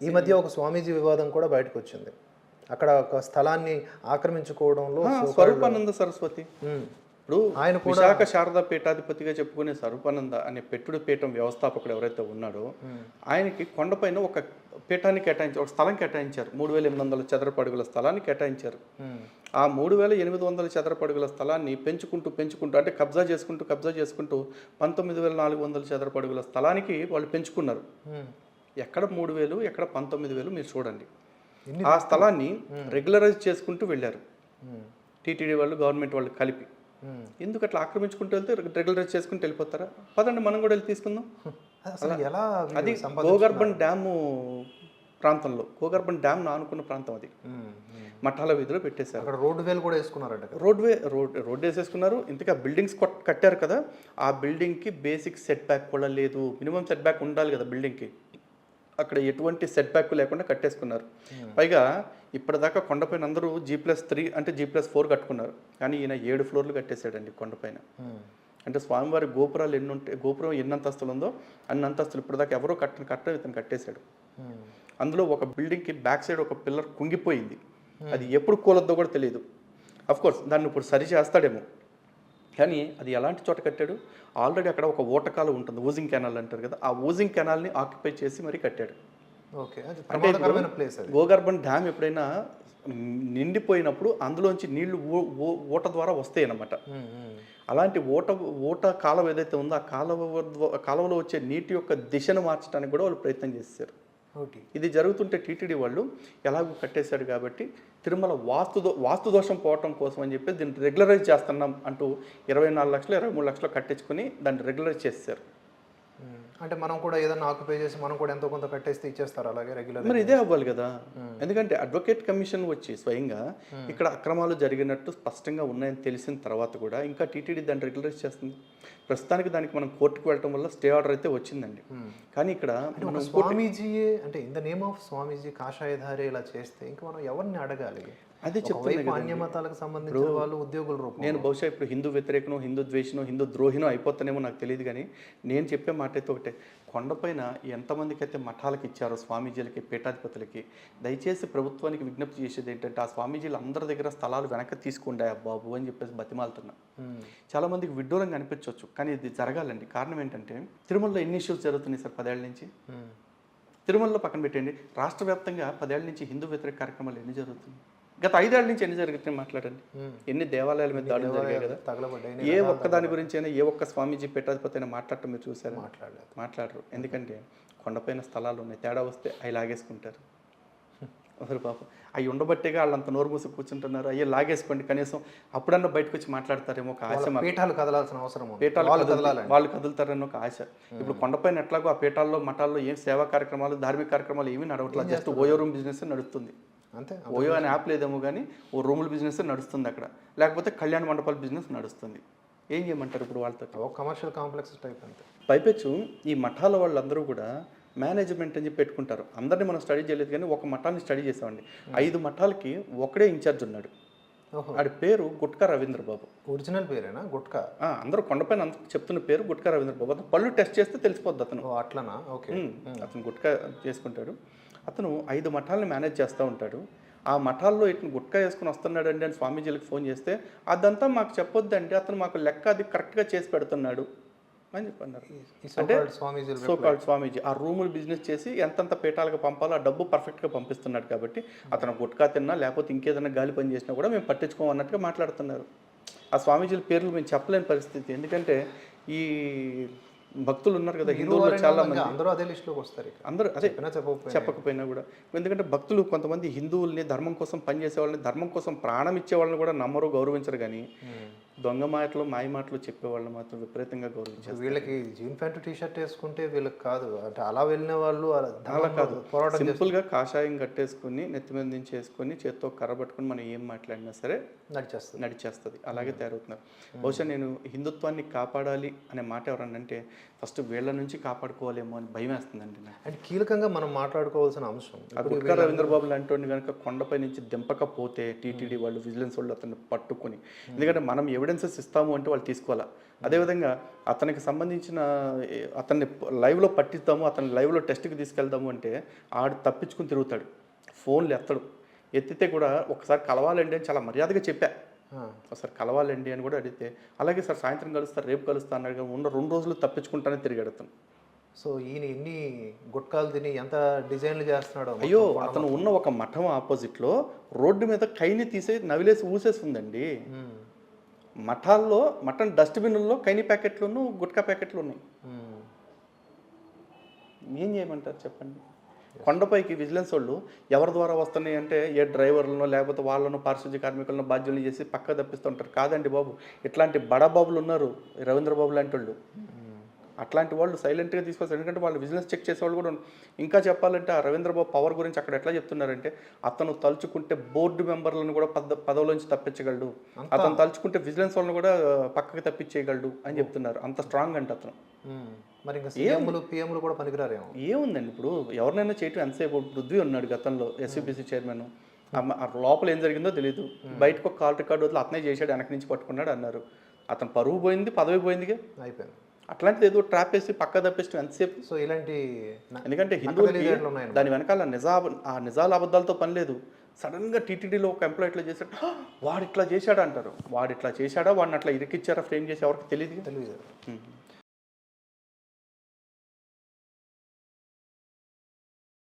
ఈ మధ్య ఒక స్వామీజీ వివాదం కూడా బయటకు వచ్చింది అక్కడ ఒక స్థలాన్ని ఆక్రమించుకోవడంలో స్వరూపానంద సరస్వతి. ఇప్పుడు ఆయన విశాఖ శారదా పీఠాధిపతిగా చెప్పుకునే స్వరూపానంద అనే పెట్టుడు పీఠం వ్యవస్థాపకుడు ఎవరైతే ఉన్నాడో ఆయనకి కొండపైన ఒక పీఠాన్ని కేటాయించారు ఒక స్థలం కేటాయించారు. మూడు వేల ఎనిమిది వందల చదరపు అడుగుల స్థలాన్ని కేటాయించారు. ఆ మూడు వేల ఎనిమిది వందల చదరపు అడుగుల స్థలాన్ని పెంచుకుంటూ పెంచుకుంటూ అంటే కబ్జా చేసుకుంటూ కబ్జా చేసుకుంటూ పంతొమ్మిది వేల నాలుగు వందల చదరపు అడుగుల స్థలానికి వాళ్ళు పెంచుకున్నారు. ఎక్కడ మూడు వేలు ఎక్కడ పంతొమ్మిది వేలు మీరు చూడండి. ఆ స్థలాన్ని రెగ్యులరైజ్ చేసుకుంటూ వెళ్ళారు. టీటీడీ వాళ్ళు గవర్నమెంట్ వాళ్ళు కలిపి. ఎందుకు అట్లా ఆక్రమించుకుంటూ వెళ్తే రెగ్యులరైజ్ చేసుకుంటూ వెళ్ళిపోతారా? పదండి మనం కూడా వెళ్ళి తీసుకుందాం. ఎలా అది? గోగర్భన్ డ్యాము ప్రాంతంలో గోగర్భన్ డ్యామ్ ఆనుకున్న ప్రాంతం అది. మఠాల వీధిలో పెట్టేశారు. అక్కడ రోడ్డు వేలు కూడా వేసుకున్నారట కదా? రోడ్వే రోడ్ రోడ్ వేసేసుకున్నారు. ఇంతకీ ఆ బిల్డింగ్స్ కొట్- కట్టారు కదా. ఆ బిల్డింగ్కి బేసిక్ సెట్ బ్యాక్ కూడా లేదు. మినిమం సెట్ బ్యాక్ ఉండాలి కదా బిల్డింగ్కి. అక్కడ ఎటువంటి సెట్ బ్యాక్ లేకుండా కట్టేసుకున్నారు. పైగా ఇప్పటిదాకా కొండపైన అందరూ జీ ప్లస్ త్రీ అంటే జీ ప్లస్ ఫోర్ కట్టుకున్నారు. కానీ ఈయన ఏడు ఫ్లోర్లు కట్టేశాడండి కొండపైన ఉమ్, అంటే స్వామివారి గోపురాలు ఎన్ని ఉంటాయి గోపురం ఎన్ని అంతస్తులు ఉందో అన్ని అంతస్తులు ఇప్పటిదాకా ఎవరో కట్టని కట్ట ఇతను కట్టేశాడు. ఉమ్. అందులో ఒక బిల్డింగ్కి బ్యాక్ సైడ్ ఒక పిల్లర్ కుంగిపోయింది. అది ఎప్పుడు కూలొద్దో కూడా తెలియదు అఫ్ కోర్స్ దాన్ని ఇప్పుడు సరి చేస్తాడేమో. కానీ అది ఎలాంటి చోట కట్టాడు? ఆల్రెడీ అక్కడ ఒక ఓటకాలు ఉంటుంది ఊజింగ్ కెనాల్ అంటారు కదా ఆ ఊజింగ్ కెనాల్ని ఆక్యుపై చేసి మరీ కట్టాడు. ఓకే అది గోగర్భన్ డ్యామ్ ఎప్పుడైనా నిండిపోయినప్పుడు అందులోంచి నీళ్ళు ఊట ద్వారా వస్తాయి అన్నమాట. అలాంటి ఓట ఓట కాలువ ఏదైతే ఉందో ఆ కాలువ కాలువలో వచ్చే నీటి యొక్క దిశను మార్చడానికి కూడా వాళ్ళు ప్రయత్నం చేశారు ఇది జరుగుతుంటే టీటీడీ వాళ్ళు ఎలాగో కట్టేశాడు కాబట్టి తిరుమల వాస్తు వాస్తు దోషం పోవటం కోసం అని చెప్పి దీన్ని రెగ్యులరైజ్ చేస్తున్నాం అంటూ ఇరవై నాలుగు లక్షలు ఇరవై మూడు లక్షలు కట్టించుకుని దాన్ని రెగ్యులరైజ్ చేశారు అంటే మనం కూడా ఏదైనా ఆక్యుపై చేసి మనం కూడా ఎంతో కొంత కట్టేస్తే ఇచ్చేస్తారు అలాగే రెగ్యులర్ మరి ఇదే అవ్వాలి కదా. ఎందుకంటే అడ్వకేట్ కమిషన్ వచ్చి స్వయంగా ఇక్కడ అక్రమాలు జరిగినట్టు స్పష్టంగా ఉన్నాయని తెలిసిన తర్వాత కూడా ఇంకా టీటీడీ దాన్ని రెగ్యులరైజ్ చేస్తుంది. ప్రస్తుతానికి దానికి మనం కోర్టుకు వెళ్ళటం వల్ల స్టే ఆర్డర్ అయితే వచ్చిందండి. కానీ ఇక్కడ ఒక స్వామీజీయే అంటే in the name of Swamiji కాషాయధారి ఇలా చేస్తే ఇంకా మనం ఎవరిని అడగాలి? అదే ఒకవైపు అన్య మతాలకు సంబంధించిన వాళ్ళు ఉద్యోగుల రూపం నేను బహుశా ఇప్పుడు హిందూ వ్యతిరేకనో హిందూ ద్వేషనో హిందూ ద్రోహినో అయిపోతానేమో నాకు తెలియదు కానీ నేను చెప్పే మాట అయితే ఒకటే. కొండపైన ఎంతమందికి అయితే మఠాలకు ఇచ్చారో స్వామీజీలకి పీఠాధిపతులకి దయచేసి ప్రభుత్వానికి విజ్ఞప్తి చేసేది ఏంటంటే ఆ స్వామీజీలు అందరి దగ్గర స్థలాలు వెనక్కి తీసుకుండే బాబు అని చెప్పేసి బతిమాలుతున్నా. ఉమ్. చాలా మందికి విడ్డూరంగా అనిపించవచ్చు కానీ ఇది జరగాలండి. కారణం ఏంటంటే తిరుమలలో ఎన్ని ఇష్యూస్ జరుగుతున్నాయి సార్ పదేళ్ళ నుంచి. తిరుమలలో పక్కన పెట్టండి రాష్ట్ర వ్యాప్తంగా పదేళ్ళ నుంచి హిందూ వ్యతిరేక కార్యక్రమాలు ఎన్ని జరుగుతున్నాయి? గత ఐదేళ్ళ నుంచి ఎన్ని జరుగుతున్నాయి మాట్లాడండి. ఎన్ని దేవాలయాల మీద దాడులు జరిగాయి కదా. తగలబడ్డాయి ఏ ఒక్క దాని గురించి అయినా ఏ ఒక్క స్వామీజీ అయినా మాట్లాడటం మీరు చూసారా మాట్లాడలేదు. మాట్లాడరు. ఎందుకంటే కొండపైన స్థలాలు ఉన్నాయి. తేడా వస్తే అవి లాగేసుకుంటారు. అసలు పాపం. అవి ఉండబట్టేగా వాళ్ళు అంత నోరు మూసి కూర్చుంటున్నారు. అయ్యే లాగేసుకోండి. కనీసం అప్పుడన్నా బయటకు వచ్చి మాట్లాడతారేమో ఒక ఆశ. పీఠాలు కదలాల్సిన అవసరం పీఠాలు వాళ్ళు కదులుతారని ఒక ఆశ. ఇప్పుడు కొండపైన ఎట్లాగో ఆ పీఠాల్లో మఠాల్లో ఏం సేవా కార్యక్రమాలు ధార్మిక కార్యక్రమాలు ఏమీ నడవట్లేదు. జస్ట్ ఓయో రూమ్ బిజినెస్ నడుస్తుంది. అంతే ఓయో అనే యాప్ లేదేమో కానీ ఓ రూముల బిజినెస్ నడుస్తుంది అక్కడ. లేకపోతే కళ్యాణ మండపాల బిజినెస్ నడుస్తుంది. ఏం చేయమంటారు ఇప్పుడు వాళ్ళతో? ఒక కమర్షియల్ కాంప్లెక్స్ టైప్ అంతే. పైపెచ్చు ఈ మఠాల వాళ్ళందరూ కూడా మేనేజ్మెంట్ అని చెప్పి పెట్టుకుంటారు. అందరినీ మనం స్టడీ చేయలేదు కానీ ఒక మఠాన్ని స్టడీ చేసామండి ఐదు మఠాలకి ఒకడే ఇన్ఛార్జ్ ఉన్నాడు. ఆడి పేరు గుట్కా రవీంద్ర బాబు ఒరిజినల్ పేరేనా? గుట్కా? అందరూ కొండపైన అందరూ చెప్తున్న పేరు గుట్కా రవీంద్ర బాబు అతను పళ్ళు టెస్ట్ చేస్తే తెలిసిపోద్ది అతను. అట్లనా? ఓకే. అతను గుట్కా చేసుకుంటాడు. అతను ఐదు మఠాలను మేనేజ్ చేస్తూ ఉంటాడు. ఆ మఠాల్లో ఇతను గుట్కా వేసుకుని వస్తున్నాడండి అని స్వామీజీలకు ఫోన్ చేస్తే అదంతా మాకు చెప్పొద్దండి అతను మాకు లెక్క అది కరెక్ట్గా చేసి పెడుతున్నాడు. అని చెప్పన్నారు. స్వామీజీలు సో కాల్డ్ స్వామీజీ. ఆ రూములు బిజినెస్ చేసి ఎంతెంత పీఠాలకు పంపాలో ఆ డబ్బు పర్ఫెక్ట్గా పంపిస్తున్నాడు కాబట్టి అతను గుట్కా తిన్నా లేకపోతే ఇంకేదైనా గాలి పని చేసినా కూడా మేము పట్టించుకోమన్నట్టుగా మాట్లాడుతున్నారు. ఆ స్వామీజీల పేర్లు మేము చెప్పలేని పరిస్థితి. ఎందుకంటే ఈ భక్తులు ఉన్నారు కదా హిందువులు చాలా మంది. అందరూ అదే లిస్ట్లోకి వస్తారు అందరూ అదే చెప్పకపోయినా. కూడా. ఎందుకంటే భక్తులు కొంతమంది హిందువుల్ని ధర్మం కోసం పనిచేసే వాళ్ళని ధర్మం కోసం ప్రాణం ఇచ్చే వాళ్ళని కూడా నమ్మరు గౌరవించరు కానీ. దొంగ మాటలు మాయ మాటలు చెప్పే వాళ్ళని మాత్రం విపరీతంగా గౌరవించారు వీళ్ళకి జీన్ ప్యాంటు టీ షర్ట్ వేసుకుంటే వీళ్ళకి కాదు. అంటే అలా వెళ్ళిన వాళ్ళు అలా కాదు. పోరాటం సింపుల్గా కాషాయం కట్టేసుకుని నెత్తి మీద నుంచి వేసుకొని చేత్తో కర్ర పట్టుకుని మనం ఏం మాట్లాడినా సరే నడిచేస్తుంది. నడిచేస్తుంది. అలాగే తయారవుతున్నారు. బహుశా నేను హిందుత్వాన్ని కాపాడాలి అనే మాట ఎవరన్నా అంటే ఫస్ట్ వీళ్ళ నుంచి కాపాడుకోవాలేమో అని భయం వేస్తుందండి అండ్ కీలకంగా మనం మాట్లాడుకోవాల్సిన అంశం. గుట్కా రవీంద్రబాబు లాంటి కనుక కొండపై నుంచి దింపకపోతే టీటీడీ వాళ్ళు విజిలెన్స్ వాళ్ళు అతన్ని పట్టుకొని ఎందుకంటే మనం ఎవిడెన్స్ ఎవిడెన్సెస్ ఇస్తాము అంటే వాళ్ళు తీసుకోవాలా? అదేవిధంగా అతనికి సంబంధించిన అతన్ని లైవ్లో పట్టిస్తాము అతన్ని లైవ్లో టెస్ట్కి తీసుకెళ్దాము అంటే ఆడు తప్పించుకుని తిరుగుతాడు. ఫోన్లు ఎత్తడు. ఎత్తితే కూడా ఒకసారి కలవాలండి అని చాలా మర్యాదగా చెప్పా. ఒకసారి కలవాలండి అని కూడా అడిగితే అలాగే సార్ సాయంత్రం కలుస్తారు రేపు కలుస్తా అన్నాడు ఉన్న రెండు రోజులు తప్పించుకుంటానే తిరిగాడు అతను. సో ఈయన ఎన్ని గుట్కాలు తిని ఎంత డిజైన్లు చేస్తున్నాడో అయ్యో అతను ఉన్న ఒక మఠం ఆపోజిట్లో రోడ్డు మీద కైని తీసే నవిలేసి ఊసేసి ఉందండి. ఉమ్, మఠాల్లో మటన్ డస్ట్బిన్లలో కైని ప్యాకెట్లును గుట్కా ప్యాకెట్లు ఉన్నాయి ఉమ్. ఏం చేయమంటారు చెప్పండి? కొండపైకి విజిలెన్స్ వాళ్ళు ఎవరి ద్వారా వస్తున్నాయి అంటే ఏ డ్రైవర్లను లేకపోతే వాళ్ళను పారిశుద్ధ్య కార్మికులను బాధ్యులను చేసి పక్క తప్పిస్తుంటారు కాదండి బాబు ఇట్లాంటి బడాబాబులు ఉన్నారు ఈ రవీంద్ర బాబు లాంటి వాళ్ళు. అట్లాంటి వాళ్ళు సైలెంట్గా తీసుకొస్తారు. ఎందుకంటే వాళ్ళు బిజినెస్ చెక్ చేసేవాళ్ళు కూడా ఉన్నారు. ఇంకా చెప్పాలంటే ఆ రవీంద్ర బాబు పవర్ గురించి అక్కడ ఎట్లా చెప్తున్నారంటే అతను తలుచుకుంటే బోర్డు మెంబర్లను కూడా పద పదవులోంచి తప్పించగలడు. అతను తలుచుకుంటే విజిలెన్స్ వాళ్ళని కూడా పక్కకి తప్పించేయగలడు అని చెప్తున్నారు. అంత స్ట్రాంగ్ అంటే అతను. మరి ఇంకా సీఎంలు పిఎంలు కూడా పనికిరారేమో. ఏముందండి ఇప్పుడు? ఎవరినైనా చేయటం ఎంతసేపు పృథ్వీ ఉన్నాడు గతంలో ఎస్యూబీసీ చైర్మన్. లోపల ఏం జరిగిందో తెలియదు బయటకు ఒక కాల్ రికార్డు వదిలి అతనే చేశాడు వెనక నుంచి పట్టుకున్నాడు అన్నారు. అతను పరువు పోయింది పదవి పోయిందిగా. అయిపోయింది. అట్లాంటిది ఏదో ట్రాప్ వేసి పక్క తప్పించడం ఎంతసేపు. సో ఇలాంటి ఎందుకంటే హిందువులకి ఉన్నాయి దాని వెనకాల నిజా ఆ నిజాల అబద్ధాలతో పని లేదు. సడన్గా టీటీడీలో ఒక ఎంప్లాయ్ ఇట్లా చేశాడు "హా, వాడు ఇట్లా చేశాడా. అంటారు వాడు ఇట్లా చేశాడా? వాడిని అట్లా ఇరికిచ్చారా? ఫ్రేమ్ చేసి ఎవరికి తెలియదు తెలియదు